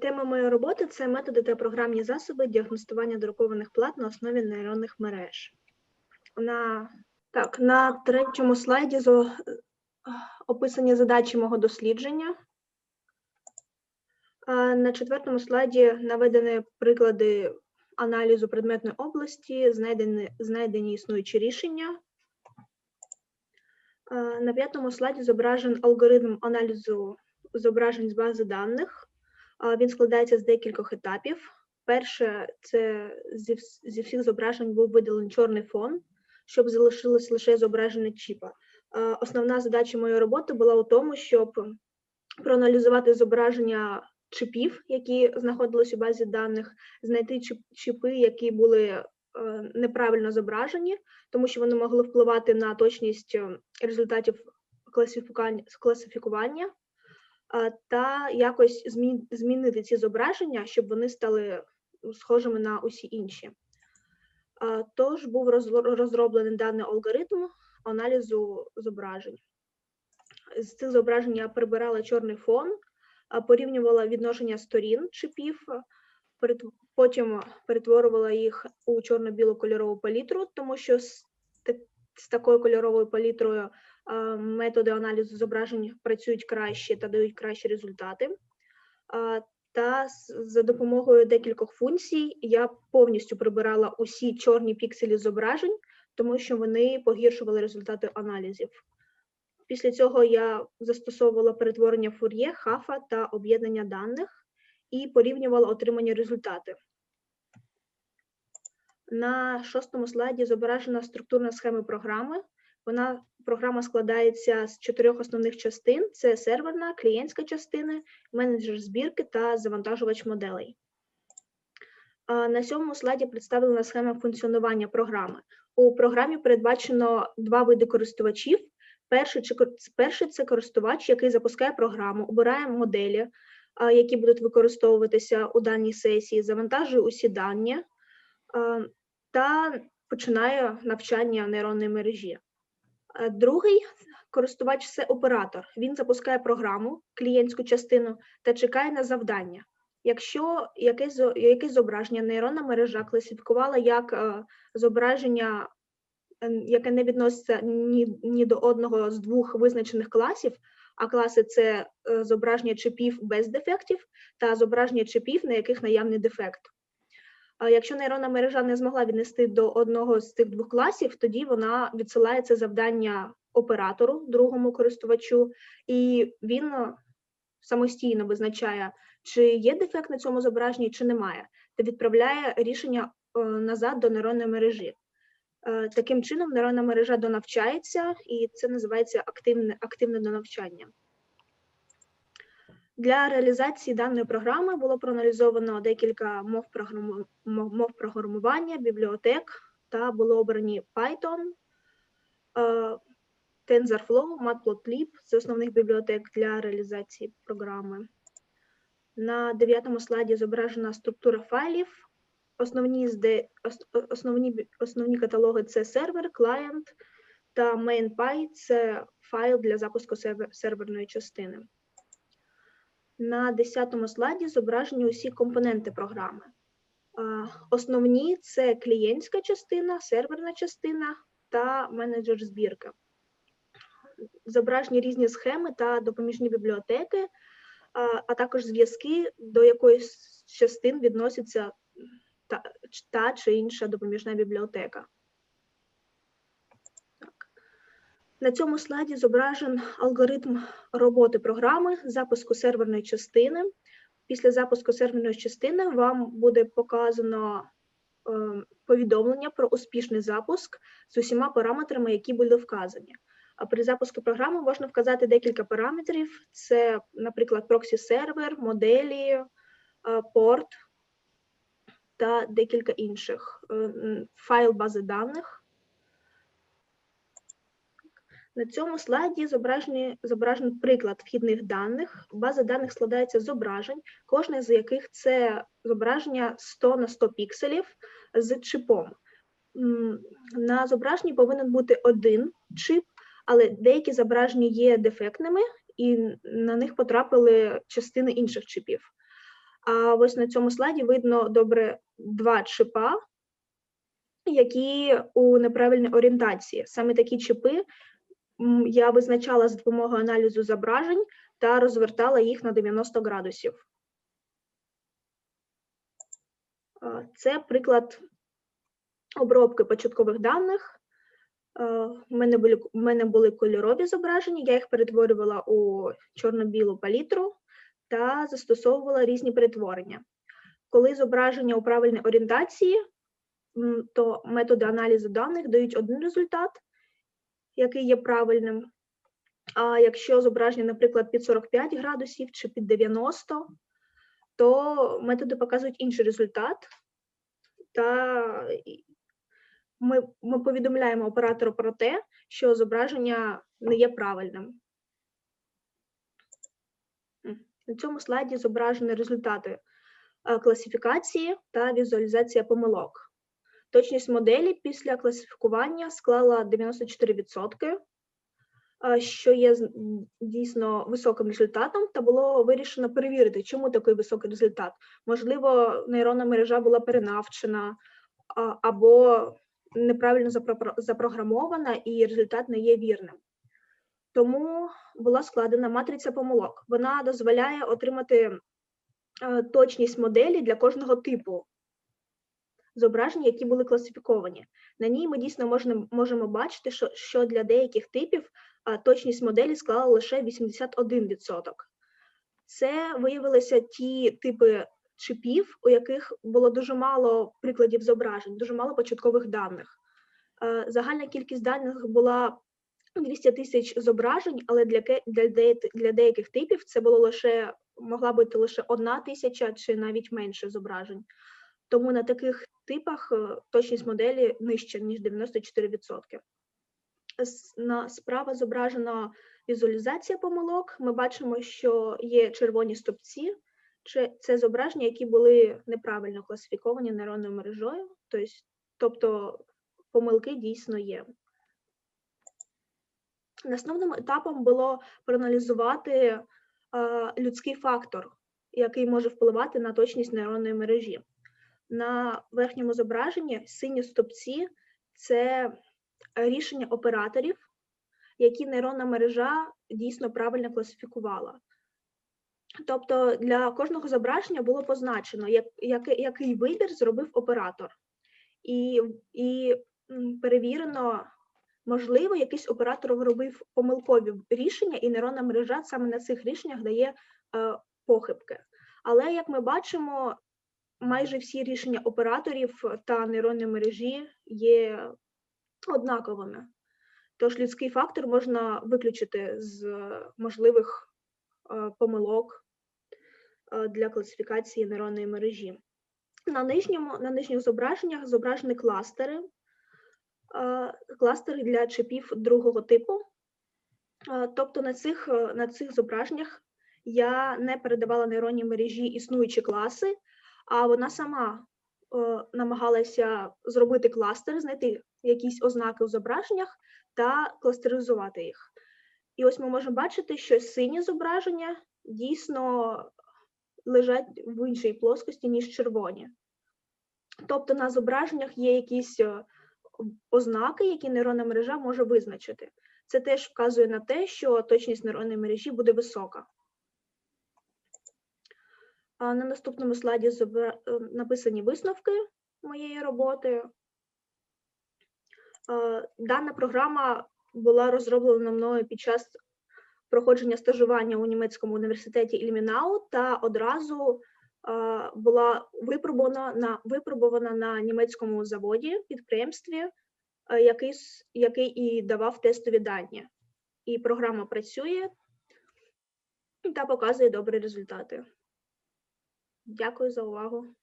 Тема моєї роботи це методи та програмні засоби діагностування друкованих плат на основі нейронних мереж. На, так, на третьому слайді е, описані задачі мого дослідження. На четвертому слайді наведені приклади аналізу предметної області, знайдені, знайдені існуючі рішення. На п'ятому слайді зображен алгоритм аналізу зображень з бази даних. Він складається з декількох етапів. Перше, це зі, зі всіх зображень був видалений чорний фон, щоб залишилось лише зображення чіпа. Основна задача моєї роботи була у тому, щоб проаналізувати зображення чіпів, які знаходились у базі даних, знайти чіпи, які були е, неправильно зображені, тому що вони могли впливати на точність е, результатів класифікування, та якось змінити ці зображення, щоб вони стали схожими на усі інші. Тож був розроблений даний алгоритм аналізу зображень. З цих зображень я прибирала чорний фон, порівнювала відношення сторін чипів, потім перетворювала їх у чорно-білу кольорову палітру, тому що з, такою кольоровою палітрою методи аналізу зображень працюють краще та дають кращі результати. Та за допомогою декількох функцій я повністю прибирала усі чорні пікселі зображень, тому що вони погіршували результати аналізів. Після цього я застосовувала перетворення фур'є, хафа та об'єднання даних і порівнювала отримані результати. На шостому слайді зображена структурна схема програми. Вона програма складається з чотирьох основних частин: це серверна, клієнтська частина, менеджер збірки та завантажувач моделей. На сьомому слайді представлена схема функціонування програми. У програмі передбачено два види користувачів. Перший перший це користувач, який запускає програму, обирає моделі, які будуть використовуватися у даній сесії, завантажує усі дані та починає навчання нейронної мережі. Е, Другий користувач це оператор. Він запускає програму, клієнтську частину та чекає на завдання. Якщо якесь, якесь зображення нейронна мережа класифікувала як е, зображення, е, яке не відноситься ні, ні до одного з двох визначених класів, а класи це зображення чипів без дефектів та зображення чипів, на яких наявний дефект. Якщо нейронна мережа не змогла віднести до одного з цих двох класів, тоді вона відсилає це завдання оператору, другому користувачу, і він е, самостійно визначає, чи є дефект на цьому зображенні, чи немає, та відправляє рішення е, назад до нейронної мережі. Е, Таким чином, нейронна мережа донавчається, і це називається активне, активне донавчання. Для реалізації даної програми було проаналізовано декілька мов, мов програмування, бібліотек та було обрані Python, е, TensorFlow, Matplotlib з основних бібліотек для реалізації програми. На дев'ятому слайді зображена структура файлів. Основні, основні, основні каталоги це сервер, клієнт та main.py – це файл для запуску серверної частини. На 10 слайді зображені усі компоненти програми. Основні це клієнтська частина, серверна частина та менеджер збірки. Зображені різні схеми та допоміжні бібліотеки, а, також зв'язки, до якої з частин відноситься та, та чи інша допоміжна бібліотека. На цьому слайді зображен алгоритм роботи програми запуску серверної частини. Після запуску серверної частини вам буде показано е, повідомлення про успішний запуск з усіма параметрами, які були вказані. А при запуску програми можна вказати декілька параметрів: це, наприклад, проксі-сервер, моделі, е, порт та декілька інших Е, файл бази даних. На цьому слайді зображені, зображений приклад вхідних даних. База даних складається з зображень, кожне з яких це зображення 100 на 100 пікселів з чипом. На зображенні повинен бути один чип, але деякі зображення є дефектними, і на них потрапили частини інших чипів. А ось на цьому слайді видно добре два чипа, які у неправильній орієнтації. Саме такі чипи я визначала з допомогою аналізу зображень та розвертала їх на 90 градусів. Це приклад обробки початкових даних. У мене були, у мене були кольорові зображення, я їх перетворювала у чорно-білу палітру та застосовувала різні перетворення. Коли зображення у правильній орієнтації, то методи аналізу даних дають один результат, який є правильним. А якщо зображення, наприклад, під 45 градусів чи під 90, то методи показують інший результат. Та ми, ми повідомляємо оператору про те, що зображення не є правильним. На цьому слайді зображені результати е, класифікації та візуалізація помилок. Точність моделі після класифікування склала 94%, е, що є дійсно високим результатом, та було вирішено перевірити, чому такий високий результат. Можливо, нейронна мережа була перенавчена або неправильно запро- запрограмована, і результат не є вірним. Тому була складена матриця помилок. Вона дозволяє отримати точність моделі для кожного типу зображень, які були класифіковані. На ній ми дійсно можемо, можемо бачити, що, що для деяких типів а, точність моделі склала лише 81%. Це виявилися ті типи чипів, у яких було дуже мало прикладів зображень, дуже мало початкових даних. Е, Загальна кількість даних була 200 тисяч зображень, але для, для, для деяких типів це було лише могла бути лише одна тисяча чи навіть менше зображень. Тому на таких типах е, точність моделі нижча, ніж 94%. На справа зображена візуалізація помилок. Ми бачимо, що є червоні стопці. Це зображення, які були неправильно класифіковані нейронною мережою, тобто, помилки дійсно є. Наступним етапом було проаналізувати е, людський фактор, який може впливати на точність нейронної мережі. На верхньому зображенні сині стопці це рішення операторів, які нейронна мережа дійсно правильно класифікувала. Тобто для кожного зображення було позначено, як, який, який вибір зробив оператор, і, і перевірено, можливо, якийсь оператор робив помилкові рішення, і нейронна мережа саме на цих рішеннях дає е, похибки. Але як ми бачимо, майже всі рішення операторів та нейронної мережі є однаковими. Тож людський фактор можна виключити з можливих е, помилок е, для класифікації нейронної мережі. На нижньому, на нижніх зображеннях зображені кластери, е, кластери для чипів другого типу. Е, Тобто на цих, е, на цих зображеннях я не передавала нейронній мережі існуючі класи, а вона сама е, намагалася зробити кластери, знайти якісь ознаки у зображеннях та кластеризувати їх. І ось ми можемо бачити, що сині зображення дійсно лежать в іншій плоскості, ніж червоні. Тобто на зображеннях є якісь е, ознаки, які нейронна мережа може визначити. Це теж вказує на те, що точність нейронної мережі буде висока. На наступному слайді е, написані висновки моєї роботи. Дана програма була розроблена мною під час проходження стажування у німецькому університеті Ільмінау та одразу була випробована на, випробована на німецькому заводі, підприємстві, е, який, який і давав тестові дані. І програма працює та показує добрі результати. Дякую за увагу.